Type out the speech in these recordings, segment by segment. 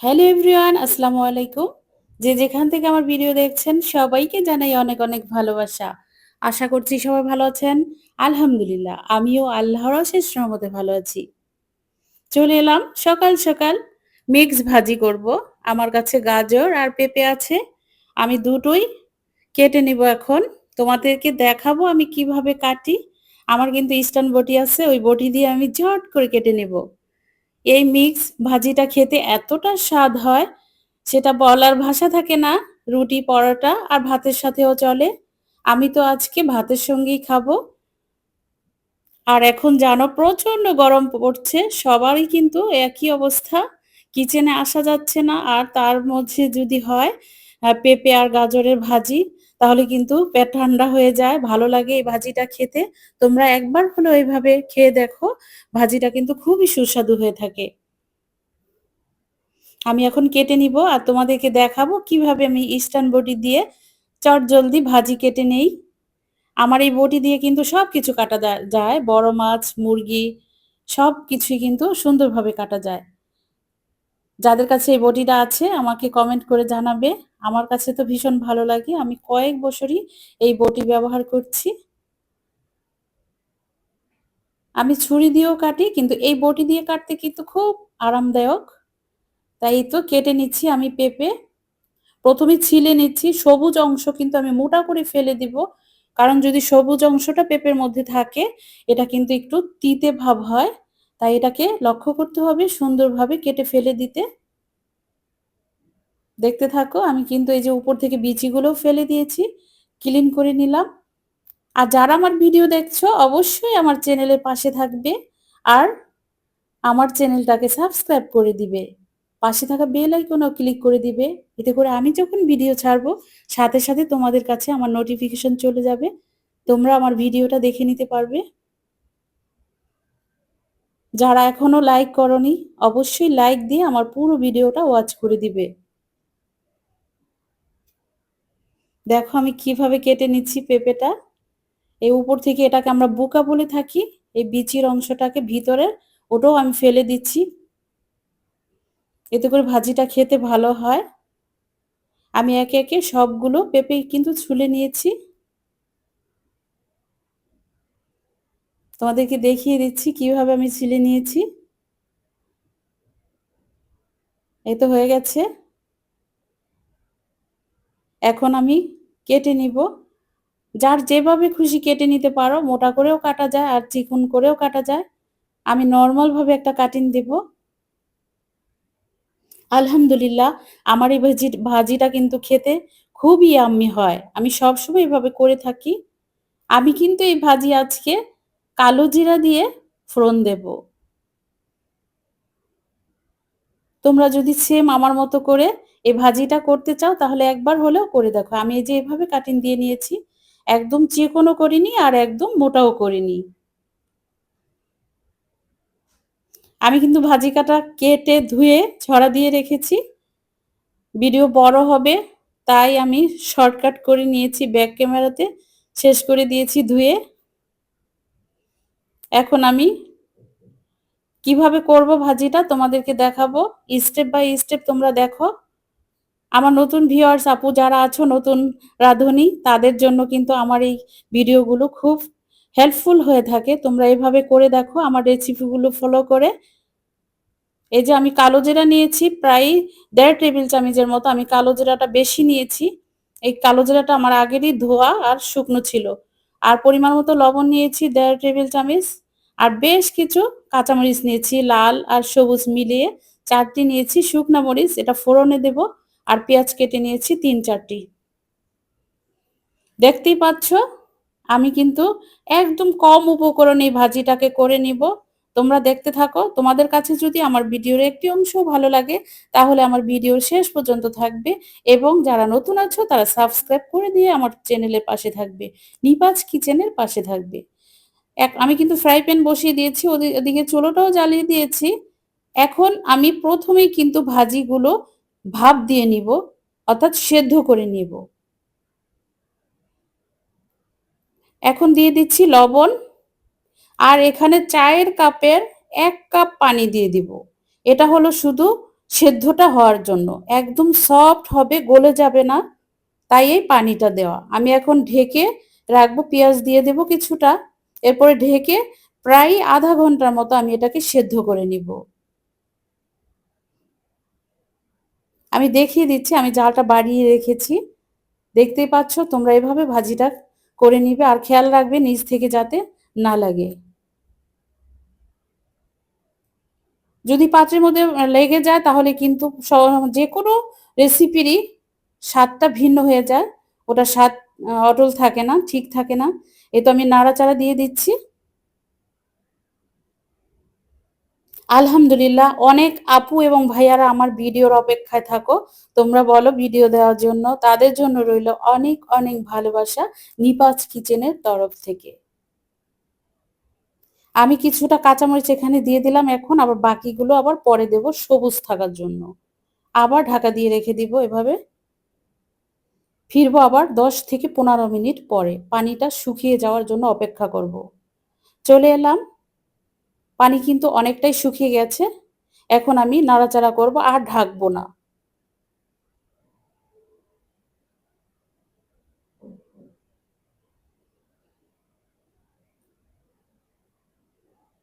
Hello everyone আসসালামু আলাইকুম। যে যেখান থেকে আমার ভিডিও দেখছেন, সবাইকে জানাই অনেক অনেক ভালোবাসা। আশা করছি সবাই ভালো আছেন। আলহামদুলিল্লাহ, আমিও আল্লাহর শেষ রহমতে ভালো আছি। চলে এলাম, সকাল সকাল মিক্স ভাজি করব। আমার কাছে গাজর আর পেঁপে আছে। আমি দুটোই কেটে নিব এখন। তোমাদেরকে দেখাবো আমি কীভাবে কাটি। আমার কিন্তু ইস্টার্ন বটি আছে, ওই বটি দিয়ে আমি ঝট করে কেটে নেব। এই মিক্স ভাজিটা খেতে এতটা স্বাদ হয়, সেটা বলার ভাষা থাকে না, রুটি, পরোটা আর ভাতের সাথেও চলে। আমি তো আজকে ভাতের সঙ্গেই খাব। আর এখন জানো প্রচণ্ড গরম পড়ছে, সবারই কিন্তু একই অবস্থা। কিচেনে আসা যাচ্ছে না, আর তার মধ্যে যদি হয় পেঁপে আর গাজরের ভাজি। তাহলে কিন্তু পেট ঠান্ডা হয়ে যায়, ভালো লাগে এই ভাজিটা খেতে। তোমরা একবার হলো এইভাবে খেয়ে দেখো, ভাজিটা কিন্তু খুবই সুস্বাদু হয়ে থাকে। আমি এখন কেটে নিব আর তোমাদেরকে দেখাবো কীভাবে আমি ইস্টার্ন বটি দিয়ে চট জলদি ভাজি কেটে নেই। আমার এই বটি দিয়ে কিন্তু সব কিছু কাটা যায়। বড় মাছ, মুরগি সব কিছুই কিন্তু সুন্দরভাবে কাটা যায়। যাদের কাছে এই বটিটা আছে, আমাকে কমেন্ট করে জানাবে। আমার কাছে তো ভীষণ ভালো লাগে। আমি কয়েক বছরই এই বটি ব্যবহার করছি। আমি ছুরি দিয়েও কাটি, কিন্তু এই বটি দিয়ে কাটতে কিন্তু খুব আরামদায়ক। তাই তো কেটে নিচ্ছি আমি পেঁপে। প্রথমে ছিলে নিচ্ছি, সবুজ অংশ কিন্তু আমি মোটা করে ফেলে দিব। কারণ যদি সবুজ অংশটা পেঁপের মধ্যে থাকে, এটা কিন্তু একটু তিতে ভাব হয়। তাই এটাকে লক্ষ্য করতে হবে সুন্দরভাবে কেটে ফেলে দিতে। দেখতে থাকো, আমি কিন্তু এই যে উপর থেকে বিচিগুলোও ফেলে দিয়েছি ক্লিন করে নিলাম। আর যারা আমার ভিডিও দেখছ, অবশ্যই আমার চ্যানেলের পাশে থাকবে আর আমার চ্যানেলটাকে সাবস্ক্রাইব করে দিবে। পাশে থাকা বেল আইকনও ক্লিক করে দিবে, এতে করে আমি যখন ভিডিও ছাড়বো, সাথে সাথে তোমাদের কাছে আমার নোটিফিকেশন চলে যাবে, তোমরা আমার ভিডিওটা দেখে নিতে পারবে। যারা এখনও লাইক করনি, অবশ্যই লাইক দিয়ে আমার পুরো ভিডিওটা ওয়াচ করে দিবে। দেখো আমি কীভাবে কেটে নিচ্ছি পেঁপেটা। এই উপর থেকে এটাকে আমরা বুকা বলে থাকি, এই বিচির অংশটাকে ভিতরে ওটাও আমি ফেলে দিচ্ছি। এতে করে ভাজিটা খেতে ভালো হয়। আমি একে একে সবগুলো পেঁপে কিন্তু ছুলে নিয়েছি। তোমাদেরকে দেখিয়ে দিচ্ছি কীভাবে আমি ছিলে নিয়েছি। এই তো হয়ে গেছে। এখন আমি কেটে নিব। যার যেভাবে খুশি কেটে নিতে পারো, মোটা করেও কাটা যায় আর চিকুন করেও কাটা যায়। আমি নর্মালভাবে একটা কাটিং দেব। আলহামদুলিল্লাহ, আমার এই ভাজি, ভাজিটা কিন্তু খেতে খুবই আম্মি হয়। আমি সবসময় এভাবে করে থাকি। আমি কিন্তু এই ভাজি আজকে কালো জিরা দিয়ে ফোড়ন দেব। তোমরা যদি সেম আমার মতো করে এই ভাজিটা করতে চাও তাহলে একবার হলেও করে দেখো। আমি এই যে এভাবে কাটিং দিয়ে নিয়েছি, একদম চিকনও করিনি আর একদম মোটাও করিনি। আমি কিন্তু ভাজি কাটা কেটে ধুয়ে ছড়া দিয়ে রেখেছি। ভিডিও বড় হবে, তাই আমি শর্টকাট করে নিয়েছি ব্যাক ক্যামেরাতে শেষ করে দিয়েছি ধুয়ে। এখন আমি কীভাবে করব ভাজিটা তোমাদেরকে দেখাবো। স্টেপ বাই স্টেপ তোমরা দেখো। আমার নতুন ভিউয়ার্স আপু যারা আছো, নতুন রাঁধুনি, তাদের জন্য কিন্তু আমার এই ভিডিওগুলো খুব হেল্পফুল হয়ে থাকে। তোমরা এভাবে করে দেখো, আমার রেসিপিগুলো ফলো করে। এই যে আমি কালো জিরা নিয়েছি, প্রায় দেড় টেবিল চামচের মতো আমি কালো জিরাটা বেশি নিয়েছি। এই কালো জিরাটা আমার আগেরই ধোয়া আর শুকনো ছিল। আর পরিমাণ মতো লবণ নিয়েছি, দেড় টেবিল চামচ। আর বেশ কিছু কাঁচামরিচ নিয়েছি, লাল আর সবুজ মিলিয়ে চারটি নিয়েছি। শুকনা মরিচ, এটা ফোড়নে দেব। আর পেঁয়াজ কেটে নিয়েছি তিন চারটি। দেখতেই পাচ্ছ, আমি কিন্তু একদম কম উপকরণ ভাজিটাকে করে নিব। তোমরা দেখতে থাকো, তোমাদের কাছে যদি আমার ভিডিওর একটি অংশ ভালো লাগে, তাহলে আমার ভিডিওর শেষ পর্যন্ত থাকবে এবং যারা নতুন আছো, তারা সাবস্ক্রাইব করে দিয়ে আমার চ্যানেলের পাশে থাকবে, নিপাজ কিচেনের পাশে থাকবে। এক, আমি কিন্তু ফ্রাই প্যান বসিয়ে দিয়েছি ওদিকে চুলোটাও জ্বালিয়ে দিয়েছি। এখন আমি প্রথমেই কিন্তু ভাজিগুলো ভাপ দিয়ে নিব, অর্থাৎ সেদ্ধ করে নিব। এখন দিয়ে দিচ্ছি লবণ, আর এখানে চায়ের কাপের এক কাপ পানি দিয়ে দিব। এটা হলো শুধু সেদ্ধটা হওয়ার জন্য। একদম সফট হবে, গলে যাবে না, তাই এই পানিটা দেওয়া। আমি এখন ঢেকে রাখব, পেঁয়াজ দিয়ে দেব কিছুটা। এরপরে ঢেকে প্রায় আধা ঘণ্টার মতো আমি এটাকে সেদ্ধ করে নিব। আমি দেখিয়ে দিচ্ছি, আমি জালটা বাড়িয়ে রেখেছি। দেখতেই পাচ্ছ, তোমরা এভাবে ভাজিটা করে নিবে, আর খেয়াল রাখবে নিচ থেকে যাতে না লাগে। যদি পাত্রের মধ্যে লেগে যায়, তাহলে কিন্তু যে কোনো রেসিপিরই স্বাদটা ভিন্ন হয়ে যায়। ওটা স্বাদ অটল থাকে না, ঠিক থাকে না। এ তো আমি নাড়াচাড়া দিয়ে দিচ্ছি। আলহামদুলিল্লাহ, অনেক আপু এবং ভাইয়ারা আমার ভিডিওর অপেক্ষায় থাকো। তোমরা বলো ভিডিও দেওয়ার জন্য। তাদের জন্য রইল অনেক অনেক ভালোবাসা নিপাজ কিচেনের তরফ থেকে। আমি কিছুটা কাঁচামরিচ এখানে দিয়ে দিলাম। এখন আবার বাকিগুলো আবার পরে দেব সবুজ থাকার জন্য। আবার ঢাকা দিয়ে রেখে দিব এভাবে। ফিরবো আবার দশ থেকে পনেরো মিনিট পরে। পানিটা শুকিয়ে যাওয়ার জন্য অপেক্ষা করব। চলে এলাম পানি কিন্তু অনেকটাই শুকিয়ে গেছে। এখন আমি নাড়াচাড়া করব আর ঢাকবো না।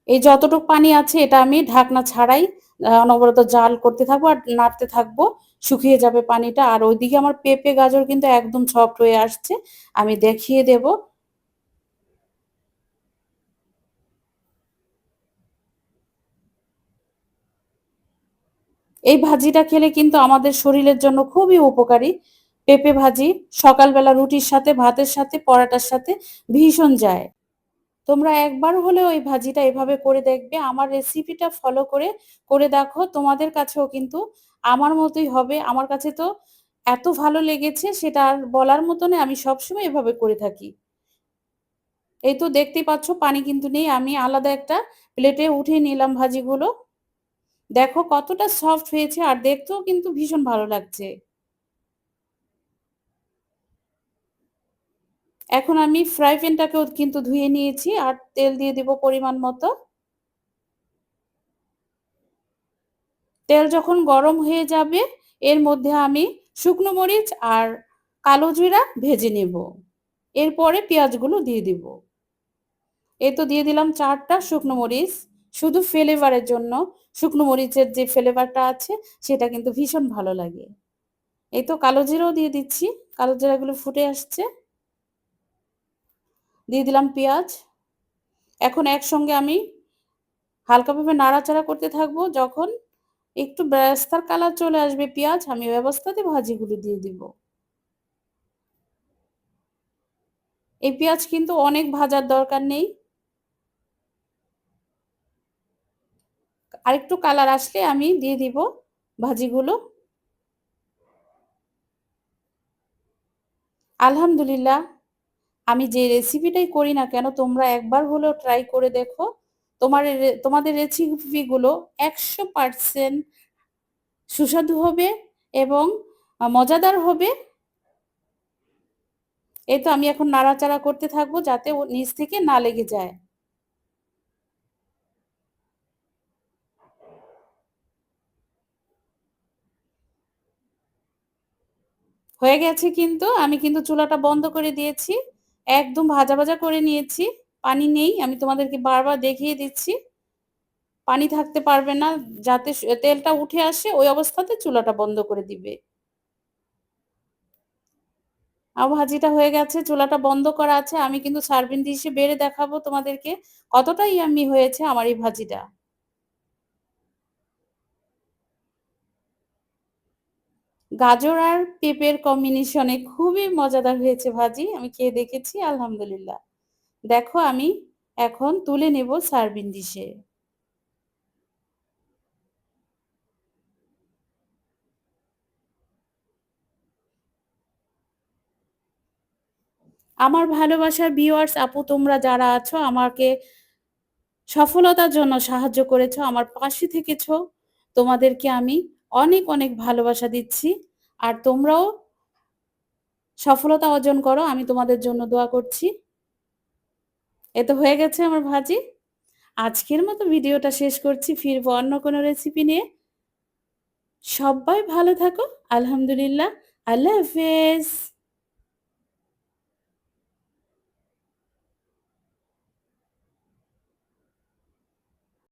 এই যতটুকু পানি আছে এটা আমি ঢাকনা ছাড়াই অনবরত জাল করতে থাকব আর নাড়তে থাকব। শুকিয়ে যাবে পানিটা। আর ওইদিকে আমার পেঁপে গাজর কিন্তু একদম সফট হয়ে আসছে। আমি দেখিয়ে দেব। এই ভাজিটা খেলে কিন্তু আমাদের শরীরের জন্য খুবই উপকারী। পেঁপে ভাজি, সকালবেলা রুটির সাথে, ভাতের সাথে, পরাটার সাথে ভীষণ যায়। তোমরা একবার হলেও ওই ভাজিটা এভাবে করে দেখবে। আমার রেসিপিটা ফলো করে করে দেখো। তোমাদের কাছেও কিন্তু আমার মতোই হবে। আমার কাছে তো এত ভালো লেগেছে, সেটা আর বলার মতনে আমি সবসময় এভাবে করে থাকি। এই তো দেখতেই পাচ্ছ, পানি কিন্তু নেই। আমি আলাদা একটা প্লেটে উঠে নিলাম ভাজিগুলো। দেখো কতটা সফট হয়েছে আর দেখতেও কিন্তু ভীষণ ভালো লাগছে। এখন আমি ফ্রাই প্যানটাকেও কিন্তু ধুয়ে নিয়েছি আর তেল দিয়ে দিব পরিমাণ মতো। তেল যখন গরম হয়ে যাবে, এর মধ্যে আমি শুকনো মরিচ আর কালো জিরা ভেজে নেব। এরপরে পেঁয়াজগুলো দিয়ে দিব। এই তো দিয়ে দিলাম চারটা শুকনো মরিচ। শুধু ফ্লেভারের জন্য, শুকনো মরিচের যে ফ্লেভারটা আছে, সেটা কিন্তু ভীষণ ভালো লাগে। এই তো কালো জিরাও দিয়ে দিচ্ছি, কালো জিরাগুলো ফুটে আসছে। দিয়ে দিলাম পেঁয়াজ। এখন একসঙ্গে আমি হালকাভাবে নাড়াচাড়া করতে থাকব, যখন একটু ব্যস্তার কালার চলে আসবে পেঁয়াজ, আমি ওই অবস্থাতে ভাজিগুলো দিয়ে দিব। এই পেঁয়াজ কিন্তু অনেক ভাজার দরকার নেই। আরেকটু কালার আসলে আমি দিয়ে দিব ভাজিগুলো। আলহামদুলিল্লাহ, আমি যে রেসিপিটাই করি না কেন, তোমরা একবার হলেও ট্রাই করে দেখো। তোমার তোমাদের রেসিপিগুলো একশো পারসেন্ট সুস্বাদু হবে এবং মজাদার হবে। এই তো আমি এখন নাড়াচাড়া করতে থাকব যাতে নিচ থেকে না লেগে যায়। হয়ে গেছে কিন্তু, আমি কিন্তু চুলাটা বন্ধ করে দিয়েছি। একদম ভাজা ভাজা করে নিয়েছি। পানি নেই, আমি তোমাদেরকে বারবার দেখিয়ে দিচ্ছি। পানি থাকতে পারবে না, যাতে তেলটা উঠে আসে, ওই অবস্থাতে চুলাটা বন্ধ করে দিবে। আর ভাজিটা হয়ে গেছে, চুলাটা বন্ধ করা আছে। আমি কিন্তু সার্ভিং ডিশে বেড়ে দেখাবো তোমাদেরকে কতটা ইয়াম্মি হয়েছে আমার এই ভাজিটা। গাজর আর পেঁপের কম্বিনেশনে খুবই মজাদার হয়েছে ভাজি, আমি খেয়ে দেখেছি, আলহামদুলিল্লাহ। দেখো, আমি এখন তুলে নেব সার্ভিং ডিশে। আমার ভালোবাসার ভিউয়ার্স আপু, তোমরা যারা আছো, আমাকে সফলতার জন্য সাহায্য করেছ, আমার পাশে থেকেছো, তোমাদেরকে আমি অনেক অনেক ভালোবাসা দিচ্ছি আর তোমরাও সফলতা অর্জন করো, আমি তোমাদের জন্য দোয়া করছি এ তো হয়ে গেছে আমার ভাজি আজকের মতো ভিডিওটা শেষ করছি ফিরবো অন্য কোনো রেসিপি নিয়ে সবাই ভালো থাকো। আলহামদুলিল্লাহ। আল্লাহ হাফেজ।